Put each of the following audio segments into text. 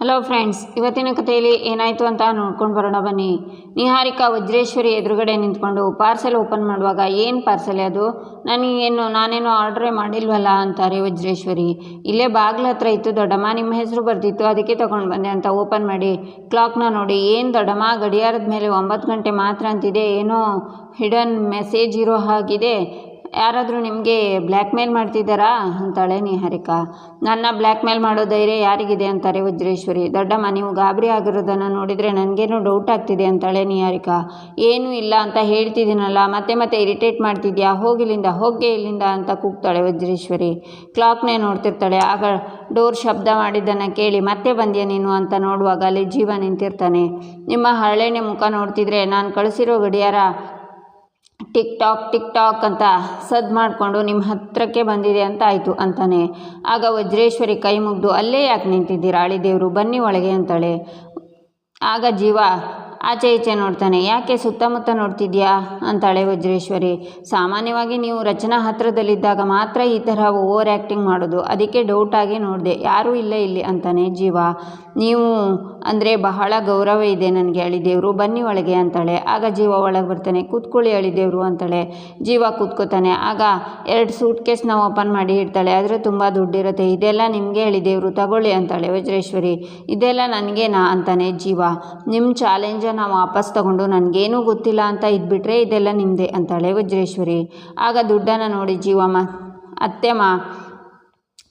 Hello friends ಇವತ್ತಿನ ಕಥೆಯಲ್ಲಿ ಏನಾಯಿತು ಅಂತ ನೋಡ್ಕೊಂಡು ಬರೋಣ ಬನ್ನಿ. ನಿಹಾರಿಕಾ ವಜ್ರೇಶ್ವರಿ ಎದುರುಗಡೆ ನಿಂತ್ಕೊಂಡು ಪಾರ್ಸೆಲ್ ಓಪನ್ ಮಾಡುವಾಗ ಏನು ಪಾರ್ಸೆಲ್ ಅದು? ನನಗೇನು, ನಾನೇನು ಆರ್ಡ್ರೇ ಮಾಡಿಲ್ವಲ್ಲ ಅಂತಾರೆ ವಜ್ರೇಶ್ವರಿ. ಇಲ್ಲೇ ಬಾಗ್ಲ ಹತ್ರ ಇತ್ತು, ದೊಡ್ಡಮ್ಮ ನಿಮ್ಮ ಹೆಸರು ಬರ್ತಿತ್ತು, ಅದಕ್ಕೆ ತೊಗೊಂಡು ಬಂದೆ ಅಂತ ಓಪನ್ ಮಾಡಿ. ಕ್ಲಾಕ್ನ ನೋಡಿ, ಏನು ದೊಡ್ಡಮ್ಮ, ಗಡಿಯಾರದ ಮೇಲೆ ಒಂಬತ್ತು ಗಂಟೆ ಮಾತ್ರ ಅಂತಿದೆ, ಏನೋ ಹಿಡನ್ ಮೆಸೇಜ್ ಇರೋ ಹಾಗಿದೆ. ಯಾರಾದರೂ ನಿಮಗೆ ಬ್ಲ್ಯಾಕ್ ಮೇಲ್ ಮಾಡ್ತಿದ್ದಾರಾ? ಅಂತಾಳೆ ನಿಹಾರಿಕಾ. ನನ್ನ ಬ್ಲ್ಯಾಕ್ ಮೇಲ್ ಮಾಡೋ ಧೈರ್ಯ ಯಾರಿಗಿದೆ ಅಂತಾರೆ ವಜ್ರೇಶ್ವರಿ. ದೊಡ್ಡಮ್ಮ, ನೀವು ಗಾಬರಿ ಆಗಿರೋದನ್ನು ನೋಡಿದರೆ ನನಗೇನು ಡೌಟ್ ಆಗ್ತಿದೆ ಅಂತಾಳೆ ನಿಹಾರಿಕಾ. ಏನೂ ಇಲ್ಲ ಅಂತ ಹೇಳ್ತಿದ್ದೀನಲ್ಲ, ಮತ್ತೆ ಮತ್ತೆ ಇರಿಟೇಟ್ ಮಾಡ್ತಿದ್ಯಾ? ಹೋಗಿಲ್ಲಿಂದ ಹೋಗೆ ಇಲ್ಲಿಂದ ಅಂತ ಕೂಗ್ತಾಳೆ ವಜ್ರೇಶ್ವರಿ. ಕ್ಲಾಕ್ನೇ ನೋಡ್ತಿರ್ತಾಳೆ. ಆಗ ಡೋರ್ ಶಬ್ದ ಮಾಡಿದ್ದನ್ನು ಕೇಳಿ, ಮತ್ತೆ ಬಂದ್ಯಾ ನೀನು ಅಂತ ನೋಡುವಾಗ ಅಲ್ಲಿ ಜೀವ ನಿಂತಿರ್ತಾನೆ. ನಿಮ್ಮ ಹರಳೆಣ್ಣೆ ಮುಖ ನೋಡ್ತಿದ್ರೆ ನಾನು ಕಳಿಸಿರೋ ಗಡಿಯಾರ ಟಿಕ್ ಟಾಕ್ ಟಿಕ್ ಟಾಕ್ ಅಂತ ಸದ್ ಮಾಡಿಕೊಂಡು ನಿಮ್ಮ ಹತ್ತಿರಕ್ಕೆ ಬಂದಿದೆ ಅಂತ ಆಯಿತು ಅಂತಾನೆ. ಆಗ ವಜ್ರೇಶ್ವರಿ ಕೈ ಮುಗಿದು ಅಲ್ಲೇ ಯಾಕೆ ನಿಂತಿದ್ದೀರಾ? ಅಳಿದೇವರು, ಬನ್ನಿ ಒಳಗೆ ಅಂತಾಳೆ. ಆಗ ಜೀವ ಆಚೆ ಈಚೆ ನೋಡ್ತಾನೆ. ಯಾಕೆ ಸುತ್ತಮುತ್ತ ನೋಡ್ತಿದ್ಯಾ? ಅಂತಾಳೆ ವಜ್ರೇಶ್ವರಿ. ಸಾಮಾನ್ಯವಾಗಿ ನೀವು ರಚನಾ ಹತ್ರದಲ್ಲಿದ್ದಾಗ ಮಾತ್ರ ಈ ಥರ ಓವರ್ ಆ್ಯಕ್ಟಿಂಗ್ ಮಾಡೋದು. ಅದಕ್ಕೆ ಡೌಟಾಗಿ ನೋಡಿದೆ. ಯಾರೂ ಇಲ್ಲ ಇಲ್ಲಿ ಅಂತಾನೆ ಜೀವ. ನೀವು ಅಂದರೆ ಬಹಳ ಗೌರವ ಇದೆ ನನಗೆ ಅಳಿದೇವರು ಬನ್ನಿ ಒಳಗೆ ಅಂತಾಳೆ. ಆಗ ಜೀವ ಒಳಗೆ ಬರ್ತಾನೆ. ಕೂತ್ಕೊಳ್ಳಿ ಅಳಿದೇವರು ಅಂತಾಳೆ. ಜೀವ ಕೂತ್ಕೋತಾನೆ. ಆಗ ಎರಡು ಸೂಟ್ ಕೇಸ್ನ ಓಪನ್ ಮಾಡಿ ಇಡ್ತಾಳೆ. ಆದರೆ ತುಂಬ ದುಡ್ಡಿರುತ್ತೆ. ಇದೆಲ್ಲ ನಿಮಗೆ ಹೇಳಿದೇವರು ತಗೊಳ್ಳಿ ಅಂತಾಳೆ ವಜ್ರೇಶ್ವರಿ. ಇದೆಲ್ಲ ನನಗೇನಾ ಅಂತಾನೆ ಜೀವ. ನಿಮ್ಮ ಚಾಲೆಂಜನ್ನು ವಾಪಸ್ ತಗೊಂಡು ನನಗೇನೂ ಗೊತ್ತಿಲ್ಲ ಅಂತ ಇದ್ಬಿಟ್ರೆ ಇದೆಲ್ಲ ನಿಮ್ಮದೇ ಅಂತಾಳೆ ವಜ್ರೇಶ್ವರಿ. ಆಗ ದುಡ್ಡನ್ನು ನೋಡಿ ಜೀವಮ್ಮ, ಅತ್ತೆಮ್ಮ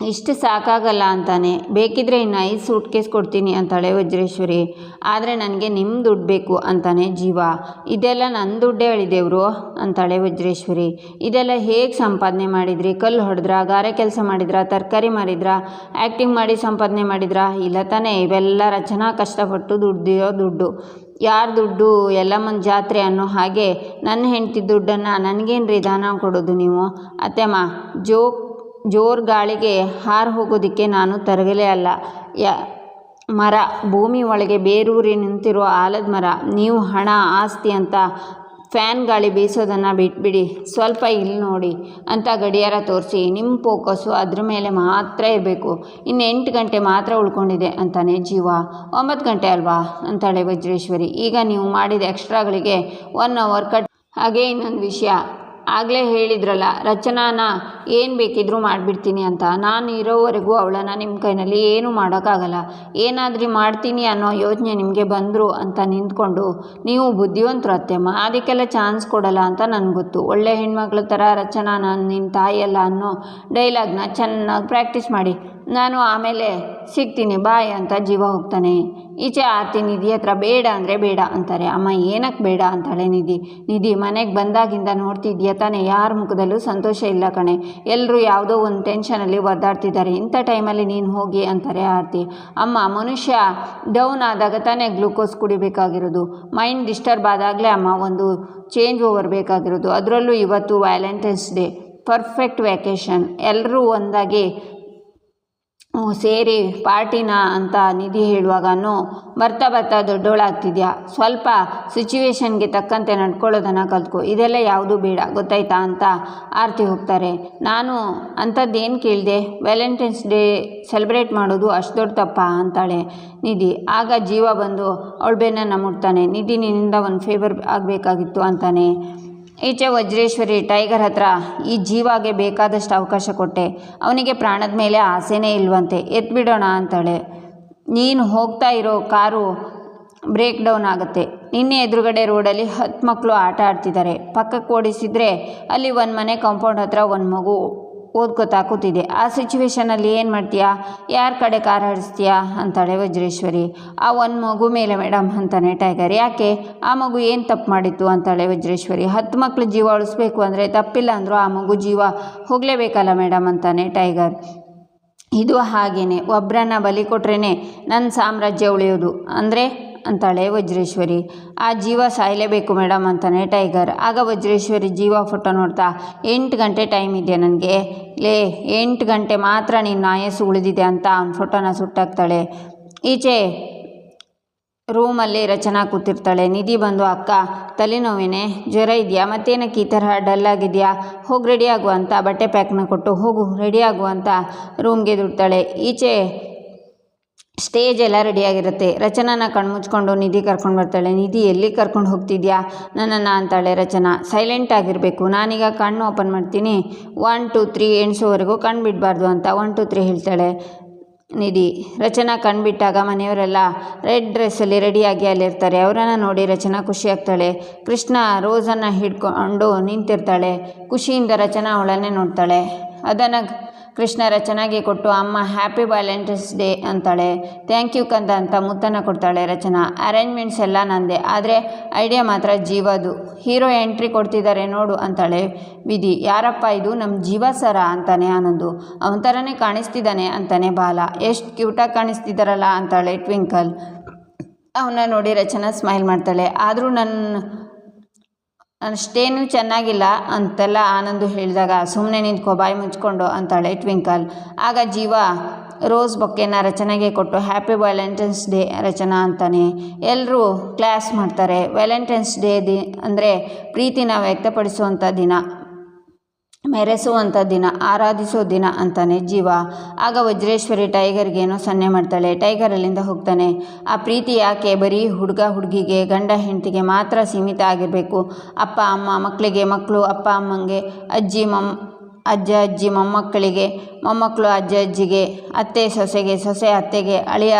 ಇಷ್ಟು ಸಾಕಾಗಲ್ಲ ಅಂತಾನೆ. ಬೇಕಿದ್ರೆ ಇನ್ನು ಐದು ಸೂಟ್ ಕೇಸ್ ಕೊಡ್ತೀನಿ ಅಂತಾಳೆ ವಜ್ರೇಶ್ವರಿ. ಆದರೆ ನನಗೆ ನಿಮ್ಮ ದುಡ್ಡು ಬೇಕು ಅಂತಾನೆ ಜೀವ. ಇದೆಲ್ಲ ನನ್ನ ದುಡ್ಡೇ ಹೇಳಿದೇವ್ರು ಅಂತಾಳೆ ವಜ್ರೇಶ್ವರಿ. ಇದೆಲ್ಲ ಹೇಗೆ ಸಂಪಾದನೆ ಮಾಡಿದ್ರಿ? ಕಲ್ಲು ಹೊಡೆದ್ರಾ, ಗಾರೆ ಕೆಲಸ ಮಾಡಿದ್ರಾ, ತರಕಾರಿ ಮಾಡಿದ್ರಾ ಆ್ಯಕ್ಟಿಂಗ್ ಮಾಡಿ ಸಂಪಾದನೆ ಮಾಡಿದ್ರಾ? ಇಲ್ಲ ತಾನೇ, ಇವೆಲ್ಲ ರಚನಾ ಕಷ್ಟಪಟ್ಟು ದುಡ್ದಿರೋ ದುಡ್ಡು. ಯಾರ ದುಡ್ಡು? ಎಲ್ಲಮ್ಮನ ಜಾತ್ರೆ ಅನ್ನೋ ಹಾಗೆ ನನ್ನ ಹೆಂಡತಿ ದುಡ್ಡನ್ನು ನನಗೇನು ರೀ ದಾನ ಕೊಡೋದು ನೀವು? ಅತ್ತೆಮ್ಮ, ಜೋಕ್ ಜೋರು ಗಾಳಿಗೆ ಹಾರು ಹೋಗೋದಕ್ಕೆ ನಾನು ತರಗಲೇ ಅಲ್ಲ. ಯ, ಮರ, ಭೂಮಿ ಒಳಗೆ ಬೇರೂರಿ ನಿಂತಿರೋ ಆಲದ ಮರ, ನೀವು ಹಣ, ಆಸ್ತಿ ಅಂತ ಫ್ಯಾನ್ ಗಾಳಿ ಬೀಸೋದನ್ನು ಬಿಟ್ಬಿಡಿ ಸ್ವಲ್ಪ ಇಲ್ಲಿ ನೋಡಿ ಅಂತ ಗಡಿಯಾರ ತೋರಿಸಿ. ನಿಮ್ಮ ಫೋಕಸ್ಸು ಅದ್ರ ಮೇಲೆ ಮಾತ್ರ ಇರಬೇಕು. ಇನ್ನು ಎಂಟು ಗಂಟೆ ಮಾತ್ರ ಉಳ್ಕೊಂಡಿದೆ ಅಂತಾನೆ ಜೀವ. ಒಂಬತ್ತು ಗಂಟೆ ಅಲ್ವಾ? ಅಂತಾಳೆ ವಜ್ರೇಶ್ವರಿ. ಈಗ ನೀವು ಮಾಡಿದ ಎಕ್ಸ್ಟ್ರಾಗಳಿಗೆ ಒನ್ ಅವರ್ ಕಟ್ ಹಾಗೆ ಇನ್ನೊಂದು ವಿಷಯ. ಆಗಲೇ ಹೇಳಿದ್ರಲ್ಲ, ರಚನಾನ ಏನು ಬೇಕಿದ್ರೂ ಮಾಡಿಬಿಡ್ತೀನಿ ಅಂತ. ನಾನು ಇರೋವರೆಗೂ ಅವಳನ್ನು ನಿಮ್ಮ ಕೈನಲ್ಲಿ ಏನೂ ಮಾಡೋಕ್ಕಾಗಲ್ಲ. ಏನಾದರೂ ಮಾಡ್ತೀನಿ ಅನ್ನೋ ಯೋಚನೆ ನಿಮಗೆ ಬಂದರು ಅಂತ ನಿಂತ್ಕೊಂಡು, ನೀವು ಬುದ್ಧಿವಂತರು ಅತ್ತೆಮ್ಮ. ಅದಕ್ಕೆಲ್ಲ ಚಾನ್ಸ್ ಕೊಡಲ್ಲ ಅಂತ ನನಗೆ ಗೊತ್ತು. ಒಳ್ಳೆ ಹೆಣ್ಮಕ್ಳ ಥರ ರಚನಾ ನಾನು ನಿನ್ನ ತಾಯಿಯಲ್ಲ ಅನ್ನೋ ಡೈಲಾಗ್ನ ಚೆನ್ನಾಗಿ ಪ್ರಾಕ್ಟೀಸ್ ಮಾಡಿ. ನಾನು ಆಮೇಲೆ ಸಿಗ್ತೀನಿ, ಬಾಯ್ ಅಂತ ಜೀವ ಹೋಗ್ತಾನೆ. ಈಚೆ ಆರತಿ ನಿಧಿ ಹತ್ರ ಬೇಡ ಅಂದರೆ ಬೇಡ ಅಂತಾರೆ. ಅಮ್ಮ ಏನಕ್ಕೆ ಬೇಡ ಅಂತಾಳೆ ನಿಧಿ. ನಿಧಿ, ಮನೆಗೆ ಬಂದಾಗಿಂದ ನೋಡ್ತಿದ್ಯಾ ತಾನೇ? ಯಾರ ಮುಖದಲ್ಲೂ ಸಂತೋಷ ಇಲ್ಲ ಕಣೆ. ಎಲ್ಲರೂ ಯಾವುದೋ ಒಂದು ಟೆನ್ಷನಲ್ಲಿ ಒದ್ದಾಡ್ತಿದ್ದಾರೆ. ಇಂಥ ಟೈಮಲ್ಲಿ ನೀನು ಹೋಗಿ ಅಂತಾರೆ ಆರ್ತಿ. ಅಮ್ಮ, ಮನುಷ್ಯ ಡೌನ್ ಆದಾಗ ತಾನೇ ಗ್ಲೂಕೋಸ್ ಕುಡಿಬೇಕಾಗಿರೋದು. ಮೈಂಡ್ ಡಿಸ್ಟರ್ಬ್ ಆದಾಗಲೇ ಅಮ್ಮ ಒಂದು ಚೇಂಜ್ ಓವರ್ ಬೇಕಾಗಿರೋದು. ಅದರಲ್ಲೂ ಇವತ್ತು ವ್ಯಾಲೆಂಟೈನ್ಸ್ ಡೇ ಪರ್ಫೆಕ್ಟ್ ವ್ಯಾಕೇಷನ್ ಎಲ್ಲರೂ ಒಂದಾಗಿ ಸೇರಿ ಪಾರ್ಟಿನ ಅಂತ ನಿಧಿ ಹೇಳುವಾಗನು ಬರ್ತಾ ಬರ್ತಾ ದೊಡ್ಡೋಳಾಗ್ತಿದ್ಯಾ? ಸ್ವಲ್ಪ ಸಿಚುವೇಶನ್ಗೆ ತಕ್ಕಂತೆ ನಡ್ಕೊಳ್ಳೋದನ್ನು ಕಲ್ತ್ಕೊ. ಇದೆಲ್ಲ ಯಾವುದೂ ಬೇಡ, ಗೊತ್ತಾಯ್ತಾ ಅಂತ ಆರ್ತಿ ಹೋಗ್ತಾರೆ. ನಾನು ಅಂಥದ್ದೇನು ಕೇಳಿದೆ? ವ್ಯಾಲೆಂಟೈನ್ಸ್ ಡೇ ಸೆಲೆಬ್ರೇಟ್ ಮಾಡೋದು ಅಷ್ಟು ದೊಡ್ಡ ತಪ್ಪ? ಅಂತಾಳೆ ನಿಧಿ. ಆಗ ಜೀವ ಬಂದು, ಅವಳ ಬೆನ್ನನ್ನು ಮುಟ್ತಾನೆ ನಿಧಿ ನಿನ್ನಿಂದ ಒಂದು ಫೇವರ್ ಆಗಬೇಕಾಗಿತ್ತು ಅಂತಾನೆ. ಈಚೆ ವಜ್ರೇಶ್ವರಿ ಟೈಗರ್ ಹತ್ರ ಈ ಜೀವಾಗೆ ಬೇಕಾದಷ್ಟು ಅವಕಾಶ ಕೊಟ್ಟೆ. ಅವನಿಗೆ ಪ್ರಾಣದ ಮೇಲೆ ಆಸೆನೇ ಇಲ್ವಂತೆ. ಎತ್ಬಿಡೋಣ ಅಂತಾಳೆ. ನೀನು ಹೋಗ್ತಾ ಇರೋ ಕಾರು ಬ್ರೇಕ್ ಡೌನ್ ಆಗುತ್ತೆ. ನಿನ್ನೆ ಎದುರುಗಡೆ ರೋಡಲ್ಲಿ ಹತ್ತು ಮಕ್ಕಳು ಆಟ ಆಡ್ತಿದ್ದಾರೆ. ಪಕ್ಕಕ್ಕೆ ಓಡಿಸಿದರೆ ಅಲ್ಲಿ ಒಂದು ಮನೆ, ಕಾಂಪೌಂಡ್ ಹತ್ರ ಒಂದು ಮಗು ಓದ್ಕೋತಾ ಕೂತಿದೆ ಆ ಸಿಚುವೇಶನಲ್ಲಿ ಏನು ಮಾಡ್ತೀಯಾ? ಯಾರ ಕಡೆ ಕಾರ್ ಹರಿಸ್ತೀಯಾ? ಅಂತಾಳೆ ವಜ್ರೇಶ್ವರಿ. ಆ ಒಂದು ಮಗು ಮೇಲೆ ಮೇಡಮ್ ಅಂತಾನೆ ಟೈಗರ್ ಯಾಕೆ? ಆ ಮಗು ಏನು ತಪ್ಪು ಮಾಡಿತ್ತು? ಅಂತಾಳೆ ವಜ್ರೇಶ್ವರಿ. ಹತ್ತು ಮಕ್ಳು ಜೀವ ಉಳಿಸ್ಬೇಕು ಅಂದರೆ ತಪ್ಪಿಲ್ಲ ಅಂದರೂ ಆ ಮಗು ಜೀವ ಹೋಗಲೇಬೇಕಲ್ಲ ಮೇಡಮ್ ಅಂತಾನೆ ಟೈಗರ್ ಇದು ಹಾಗೇನೆ. ಒಬ್ಬರನ್ನ ಬಲಿ ಕೊಟ್ರೇ ನನ್ನ ಸಾಮ್ರಾಜ್ಯ ಉಳಿಯೋದು. ಅಂದರೆ ಅಂತಾಳೆ ವಜ್ರೇಶ್ವರಿ. ಆ ಜೀವ ಸಾಯಲೇಬೇಕು ಮೇಡಮ್ ಅಂತಾನೆ ಟೈಗರ್. ಆಗ ವಜ್ರೇಶ್ವರಿ ಜೀವ ಫೋಟೋ ನೋಡ್ತಾ, ಎಂಟು ಗಂಟೆ ಟೈಮ್ ಇದೆ ನನಗೆ? ಲೇ, ಎಂಟು ಗಂಟೆ ಮಾತ್ರ ನೀನು ಆಯಸ್ಸು ಉಳಿದಿದೆ ಅಂತ ಅವ್ನ ಫೋಟೋನ ಸುಟ್ಟಾಕ್ತಾಳೆ. ಈಚೆ ರೂಮಲ್ಲಿ ರಚನಾ ಕೂತಿರ್ತಾಳೆ. ನಿಧಿ ಬಂದು, ಅಕ್ಕ, ತಲೆನೋವೇನೆ? ಜ್ವರ ಇದೆಯಾ? ಮತ್ತೇನಕ್ಕೆ ಈ ಥರ ಡಲ್ ಆಗಿದೆಯಾ ಹೋಗಿ ರೆಡಿ ಆಗು ಅಂತ ಬಟ್ಟೆ ಪ್ಯಾಕ್ನ ಕೊಟ್ಟು ಹೋಗು, ರೆಡಿ ಆಗು ಅಂತ ರೂಮ್ಗೆ ದುಡ್ತಾಳೆ. ಈಚೆ ಸ್ಟೇಜ್ ಎಲ್ಲ ರೆಡಿಯಾಗಿರುತ್ತೆ ರಚನಾನ ಕಣ್ಮುಚ್ಕೊಂಡು ನಿಧಿ ಕರ್ಕೊಂಡು ಬರ್ತಾಳೆ. ನಿಧಿ ಎಲ್ಲಿ ಕರ್ಕೊಂಡು ಹೋಗ್ತಿದ್ಯಾ? ನನ್ನನ್ನು ಅಂತಾಳೆ ರಚನಾ. ಸೈಲೆಂಟ್ ಆಗಿರಬೇಕು. ನಾನೀಗ ಕಣ್ಣು ಓಪನ್ ಮಾಡ್ತೀನಿ. ಒನ್ ಟು ತ್ರೀ ಎಣಿಸೋವರೆಗೂ ಕಣ್ಣು ಬಿಡಬಾರ್ದು ಅಂತ ಒನ್ ಟು ತ್ರೀ ಹೇಳ್ತಾಳೆ ನಿಧಿ. ರಚನಾ ಕಣ್ಬಿಟ್ಟಾಗ ಮನೆಯವರೆಲ್ಲ ರೆಡ್ ಡ್ರೆಸ್ಸಲ್ಲಿ ರೆಡಿಯಾಗಿ ಅಲ್ಲಿರ್ತಾರೆ ಅವರನ್ನು ನೋಡಿ ರಚನಾ ಖುಷಿಯಾಗ್ತಾಳೆ ಕೃಷ್ಣ ರೋಸನ್ನು ಹಿಡ್ಕೊಂಡು ನಿಂತಿರ್ತಾಳೆ. ಖುಷಿಯಿಂದ ರಚನಾ ಅವಳನ್ನೇ ನೋಡ್ತಾಳೆ. ಅದನ್ನು ಕೃಷ್ಣ ರಚನಾಗೆ ಕೊಟ್ಟು ಅಮ್ಮ ಹ್ಯಾಪಿ ವ್ಯಾಲೆಂಟೈನ್ಸ್ ಡೇ ಅಂತಾಳೆ. ಥ್ಯಾಂಕ್ ಯು ಕಂದ ಅಂತ ಮುತ್ತನ್ನು ಕೊಡ್ತಾಳೆ ರಚನಾ. ಅರೇಂಜ್ಮೆಂಟ್ಸ್ ಎಲ್ಲ ನಂದೆ, ಆದರೆ ಐಡಿಯಾ ಮಾತ್ರ ಜೀವದು ಹೀರೋ ಎಂಟ್ರಿ ಕೊಡ್ತಿದ್ದಾರೆ ನೋಡು ಅಂತಾಳೆ ವಿಧಿ. ಯಾರಪ್ಪ ಇದು? ನಮ್ಮ ಜೀವ ಸರ ಅಂತಾನೆ ಆನಂದು. ಅವನ ಥರನೇ ಕಾಣಿಸ್ತಿದ್ದಾನೆ ಅಂತಾನೆ ಬಾಲ. ಎಷ್ಟು ಕ್ಯೂಟಾಗಿ ಕಾಣಿಸ್ತಿದ್ದಾರಲ್ಲ ಅಂತಾಳೆ ಟ್ವಿಂಕಲ್ ಅವನ್ನ ನೋಡಿ ರಚನಾ ಸ್ಮೈಲ್ ಮಾಡ್ತಾಳೆ. ಆದರೂ ನನ್ನ ಅಷ್ಟೇನು ಚೆನ್ನಾಗಿಲ್ಲ ಅಂತೆಲ್ಲ ಆನಂದು ಹೇಳಿದಾಗ ಸುಮ್ಮನೆ ನಿಂತ್ಕೋ, ಬಾಯಿ ಮುಚ್ಕೊಂಡು ಅಂತಾಳೆ ಟ್ವಿಂಕಲ್. ಆಗ ಜೀವ, ರೋಸ್ ಬೊಕ್ಕೆನ ರಚನೆಗೆ ಕೊಟ್ಟು ಹ್ಯಾಪಿ ವ್ಯಾಲೆಂಟೈನ್ಸ್ ಡೇ ರಚನಾ ಅಂತಾನೆ. ಎಲ್ಲರೂ ಕ್ಲಾಸ್ ಮಾಡ್ತಾರೆ. ವ್ಯಾಲೆಂಟೈನ್ಸ್ ಡೇ ದಿ ಅಂದರೆ ಪ್ರೀತಿನ ವ್ಯಕ್ತಪಡಿಸುವಂಥ ದಿನ. ಮೆರೆಸುವಂಥ ದಿನ, ಆರಾಧಿಸೋ ದಿನ ಅಂತಾನೆ ಜೀವ. ಆಗ ವಜ್ರೇಶ್ವರಿ ಟೈಗರ್ಗೇನೋ ಸನ್ನೆ ಮಾಡ್ತಾಳೆ. ಟೈಗರ್ ಅಲ್ಲಿಂದ ಹೋಗ್ತಾನೆ. ಆ ಪ್ರೀತಿ ಯಾಕೆ? ಬರೀ ಹುಡುಗ ಹುಡುಗಿಗೆ, ಗಂಡ ಹೆಂಡತಿಗೆ ಮಾತ್ರ ಸೀಮಿತ ಆಗಿರಬೇಕು. ಅಪ್ಪ, ಅಮ್ಮ ಮಕ್ಕಳಿಗೆ ಮಕ್ಕಳು ಅಪ್ಪ, ಅಮ್ಮಂಗೆ, ಅಜ್ಜಿ, ಮಮ್, ಅಜ್ಜ, ಅಜ್ಜಿ, ಮೊಮ್ಮಕ್ಕಳಿಗೆ, ಮೊಮ್ಮಕ್ಕಳು, ಅಜ್ಜ, ಅಜ್ಜಿಗೆ, ಅತ್ತೆ, ಸೊಸೆಗೆ, ಸೊಸೆ, ಅತ್ತೆಗೆ, ಅಳಿಯ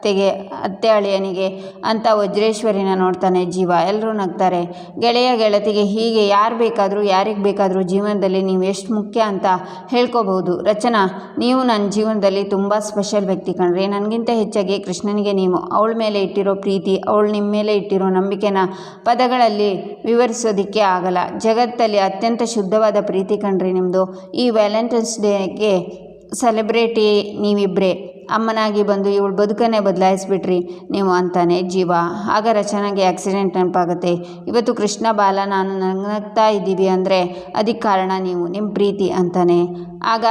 ಅತ್ತೆಗೆ, ಅತ್ತೆ ಅಳಿಯನಿಗೆ, ಅಂತ ವಜ್ರೇಶ್ವರಿನ ನೋಡ್ತಾನೆ ಜೀವ. ಎಲ್ಲರೂ ನಗ್ತಾರೆ. ಗೆಳೆಯ ಗೆಳತಿಗೆ ಹೀಗೆ ಯಾರು ಬೇಕಾದರೂ, ಯಾರಿಗೆ ಬೇಕಾದರೂ ಜೀವನದಲ್ಲಿ ನೀವು ಎಷ್ಟು ಮುಖ್ಯ ಅಂತ ಹೇಳ್ಕೋಬಹುದು. ರಚನಾ, ನೀವು ನನ್ನ ಜೀವನದಲ್ಲಿ ತುಂಬ ಸ್ಪೆಷಲ್ ವ್ಯಕ್ತಿ ಕಣ್ರಿ. ನನಗಿಂತ ಹೆಚ್ಚಾಗಿ ಕೃಷ್ಣನಿಗೆ ನೀವು. ಅವಳ ಮೇಲೆ ಇಟ್ಟಿರೋ ಪ್ರೀತಿ, ಅವಳು ನಿಮ್ಮ ಮೇಲೆ ಇಟ್ಟಿರೋ ನಂಬಿಕೆನ ಪದಗಳಲ್ಲಿ ವಿವರಿಸೋದಕ್ಕೆ ಆಗಲ್ಲ. ಜಗತ್ತಲ್ಲಿ ಅತ್ಯಂತ ಶುದ್ಧವಾದ ಪ್ರೀತಿ ಕಣ್ರಿ ನಿಮ್ಮದು ಈ ವ್ಯಾಲೆಂಟೈನ್ಸ್ ಡೇಗೆ ಸೆಲೆಬ್ರಿಟಿ ನೀವಿಬ್ಬರೇ ಅಮ್ಮನಾಗಿ ಬಂದು ಇವಳು ಬದುಕನ್ನೇ ಬದಲಾಯಿಸ್ಬಿಟ್ರಿ ನೀವು ಅಂತಾನೆ ಜೀವ. ಆಗ ರಚನೆಗೆ ಆಕ್ಸಿಡೆಂಟ್ ನೆನಪಾಗುತ್ತೆ. ಇವತ್ತು ಕೃಷ್ಣ ಬಾಲ, ನಾನು ನಗ್ತಾ ಇದ್ದೀವಿ ಅಂದರೆ ಅದಕ್ಕೆ ಕಾರಣ ನೀವು ನಿಮ್ಮ ಪ್ರೀತಿ ಅಂತಾನೆ. ಆಗ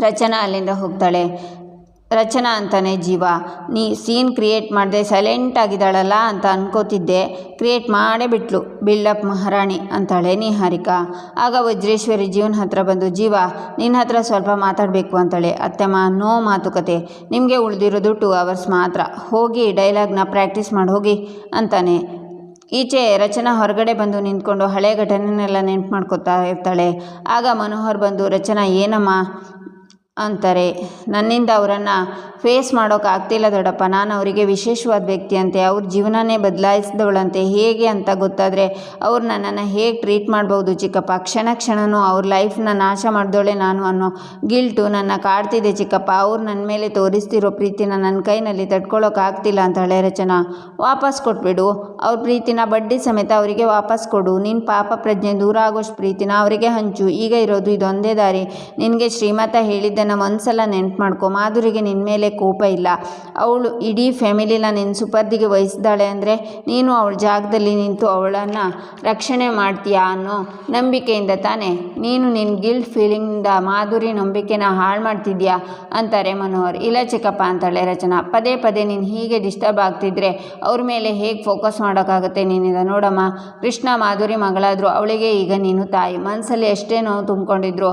ರಚನಾ ಅಲ್ಲಿಂದ ಹೋಗ್ತಾಳೆ. ರಚನಾ ಅಂತಾನೆ ಜೀವ. ನೀ ಸೀನ್ ಕ್ರಿಯೇಟ್ ಮಾಡಿದೆ ಸೈಲೆಂಟ್ ಆಗಿದ್ದಾಳಲ್ಲ ಅಂತ ಅನ್ಕೋತಿದ್ದೆ. ಕ್ರಿಯೇಟ್ ಮಾಡೇ ಬಿಟ್ಲು. ಬಿಲ್ಡಪ್ ಮಹಾರಾಣಿ ಅಂತಾಳೆ ನಿಹಾರಿಕಾ ಆಗ ವಜ್ರೇಶ್ವರಿ ಜೀವನ ಹತ್ರ ಬಂದು, ಜೀವ ನಿನ್ನ ಹತ್ರ ಸ್ವಲ್ಪ ಮಾತಾಡಬೇಕು ಅಂತಾಳೆ. ಅತ್ತೆಮ್ಮ ನೋ ಮಾತುಕತೆ ನಿಮಗೆ ಉಳಿದಿರೋದು ಟೂ ಅವರ್ಸ್ ಮಾತ್ರ. ಹೋಗಿ ಡೈಲಾಗ್ನ ಪ್ರಾಕ್ಟೀಸ್ ಮಾಡಿ, ಹೋಗಿ ಅಂತಾನೆ. ಈಚೆ ರಚನಾ ಹೊರಗಡೆ ಬಂದು ನಿಂತ್ಕೊಂಡು ಹಳೆ ಘಟನೆನೆಲ್ಲ ನೆನ್ಪು ಮಾಡ್ಕೊತಾ ಇರ್ತಾಳೆ. ಆಗ ಮನೋಹರ್ ಬಂದು, ರಚನಾ, ಏನಮ್ಮ? ಅಂತಾರೆ. ನನ್ನಿಂದ ಅವರನ್ನು ಫೇಸ್ ಮಾಡೋಕೆ ಆಗ್ತಿಲ್ಲ ದೊಡ್ಡಪ್ಪ. ನಾನು ಅವರಿಗೆ ವಿಶೇಷವಾದ ವ್ಯಕ್ತಿ ಅಂತೆ. ಅವ್ರ ಜೀವನನೇ ಬದಲಾಯಿಸಿದವಳಂತೆ. ಹೇಗೆ ಅಂತ ಗೊತ್ತಾದರೆ ಅವ್ರು ನನ್ನನ್ನು ಹೇಗೆ ಟ್ರೀಟ್ ಮಾಡ್ಬೋದು ಚಿಕ್ಕಪ್ಪ? ಕ್ಷಣ ಕ್ಷಣನೂ ಅವ್ರ ಲೈಫ್ನ ನಾಶ ಮಾಡಿದವಳೆ ನಾನು ಅನ್ನೋ ಗಿಲ್ಟು ನನ್ನ ಕಾಡ್ತಿದೆ ಚಿಕ್ಕಪ್ಪ. ಅವ್ರು ನನ್ನ ಮೇಲೆ ತೋರಿಸ್ತಿರೋ ಪ್ರೀತಿನ ನನ್ನ ಕೈನಲ್ಲಿ ತಡ್ಕೊಳ್ಳೋಕೆ ಆಗ್ತಿಲ್ಲ ಅಂತಾಳೆ ರಚನಾ. ವಾಪಸ್ ಕೊಟ್ಬಿಡು. ಅವ್ರ ಪ್ರೀತಿನ ಬಡ್ಡಿ ಸಮೇತ ಅವರಿಗೆ ವಾಪಸ್ ಕೊಡು. ನಿನ್ನ ಪಾಪ ಪ್ರಜ್ಞೆ ದೂರ ಆಗೋಷ್ಟು ಪ್ರೀತಿನ ಅವರಿಗೆ ಹಂಚು. ಈಗ ಇರೋದು ಇದೊಂದೇ ದಾರಿ. ನಿನಗೆ ಶ್ರೀಮತ ಹೇಳಿದ್ದನ್ನು ಒಂದ್ಸಲ ನೆನ್ಪು ಮಾಡ್ಕೊ. ಮಾಧುರಿಗೆ ನಿನ್ನ ಮೇಲೆ ಕೋಪ ಇಲ್ಲ. ಅವಳು ಇಡೀ ಫ್ಯಾಮಿಲಿನ ನಿನ್ನ ಸುಪರ್ದಿಗೆ ವಹಿಸಿದಾಳೆ ಅಂದರೆ ನೀನು ಅವಳ ಜಾಗದಲ್ಲಿ ನಿಂತು ಅವಳನ್ನು ರಕ್ಷಣೆ ಮಾಡ್ತೀಯಾ ಅನ್ನೋ ನಂಬಿಕೆಯಿಂದ ತಾನೇ ನೀನು ನಿನ್ನ ಗಿಲ್ಟ್ ಫೀಲಿಂಗಿಂದ ಮಾಧುರಿ ನಂಬಿಕೆನ ಹಾಳು ಮಾಡ್ತಿದ್ಯಾ ಅಂತಾರೆ ಮನೋಹರ್. ಇಲ್ಲ ಚಿಕ್ಕಪ್ಪ ಅಂತಾಳೆ ರಚನಾ. ಪದೇ ಪದೇ ನೀನು ಹೀಗೆ ಡಿಸ್ಟರ್ಬ್ ಆಗ್ತಿದ್ರೆ ಅವ್ರ ಮೇಲೆ ಹೇಗೆ ಫೋಕಸ್ ಮಾಡೋಕ್ಕಾಗುತ್ತೆ ನೀನಿದ? ನೋಡಮ್ಮ, ಕೃಷ್ಣ ಮಾಧುರಿ ಮಗಳಾದರೂ ಅವಳಿಗೆ ಈಗ ನೀನು ತಾಯಿ. ಮನಸ್ಸಲ್ಲಿ ಎಷ್ಟೇ ನೋವು ತುಂಬಿಕೊಂಡಿದ್ರು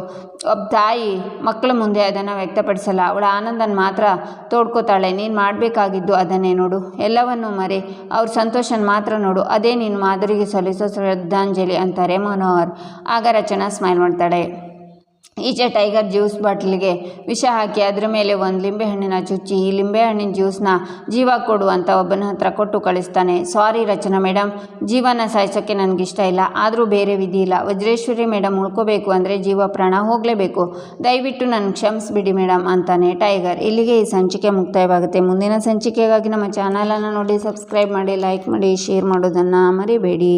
ಒಬ್ಬ ತಾಯಿ ಮಕ್ಕಳ ಮುಂದೆ ಅದನ್ನು ವ್ಯಕ್ತಪಡಿಸಲ್ಲ. ಅವಳ ಆನಂದನ ಮಾತ್ರ ತೋಡ್ಕೋತಾಳೆ. ನೀನು ಮಾಡಬೇಕಾಗಿದ್ದು ಅದನ್ನೇ ನೋಡು. ಎಲ್ಲವನ್ನು ಮರೆ. ಅವ್ರ ಸಂತೋಷನ ಮಾತ್ರ ನೋಡು. ಅದೇ ನೀನು ಮಾದರಿಗೆ ಸಲ್ಲಿಸೋ ಶ್ರದ್ಧಾಂಜಲಿ ಅಂತಾರೆ ಮನೋಹರ್. ಆಗ ರಚನಾ ಸ್ಮೈಲ್ ಮಾಡ್ತಾಳೆ. ಈಚೆ ಟೈಗರ್ ಜ್ಯೂಸ್ ಬಾಟ್ಲಿಗೆ ವಿಷ ಹಾಕಿ ಅದರ ಮೇಲೆ ಒಂದು ಲಿಂಬೆಹಣ್ಣಿನ ಚುಚ್ಚಿ, ಈ ಲಿಂಬೆಹಣ್ಣಿನ ಜ್ಯೂಸ್ನ ಜೀವ ಕೊಡುವಂಥ ಒಬ್ಬನ ಹತ್ರ ಕೊಟ್ಟು ಕಳಿಸ್ತಾನೆ. ಸಾರಿ ರಚನಾ ಮೇಡಮ್ ಜೀವನ ಸಾಯಿಸೋಕ್ಕೆ ನನಗಿಷ್ಟ ಇಲ್ಲ, ಆದರೂ ಬೇರೆ ವಿಧಿ ಇಲ್ಲ. ವಜ್ರೇಶ್ವರಿ ಮೇಡಮ್ ಉಳ್ಕೋಬೇಕು ಅಂದರೆ ಜೀವ ಪ್ರಾಣ ಹೋಗಲೇಬೇಕು. ದಯವಿಟ್ಟು ನನ್ನ ಕ್ಷಮಿಸ್ಬಿಡಿ ಮೇಡಮ್ ಅಂತಾನೆ ಟೈಗರ್ ಇಲ್ಲಿಗೆ ಈ ಸಂಚಿಕೆ ಮುಕ್ತಾಯವಾಗುತ್ತೆ. ಮುಂದಿನ ಸಂಚಿಕೆಗಾಗಿ ನಮ್ಮ ಚಾನಲನ್ನು ನೋಡಿ ಸಬ್ಸ್ಕ್ರೈಬ್ ಮಾಡಿ ಲೈಕ್ ಮಾಡಿ ಶೇರ್ ಮಾಡೋದನ್ನು ಮರಿಬೇಡಿ.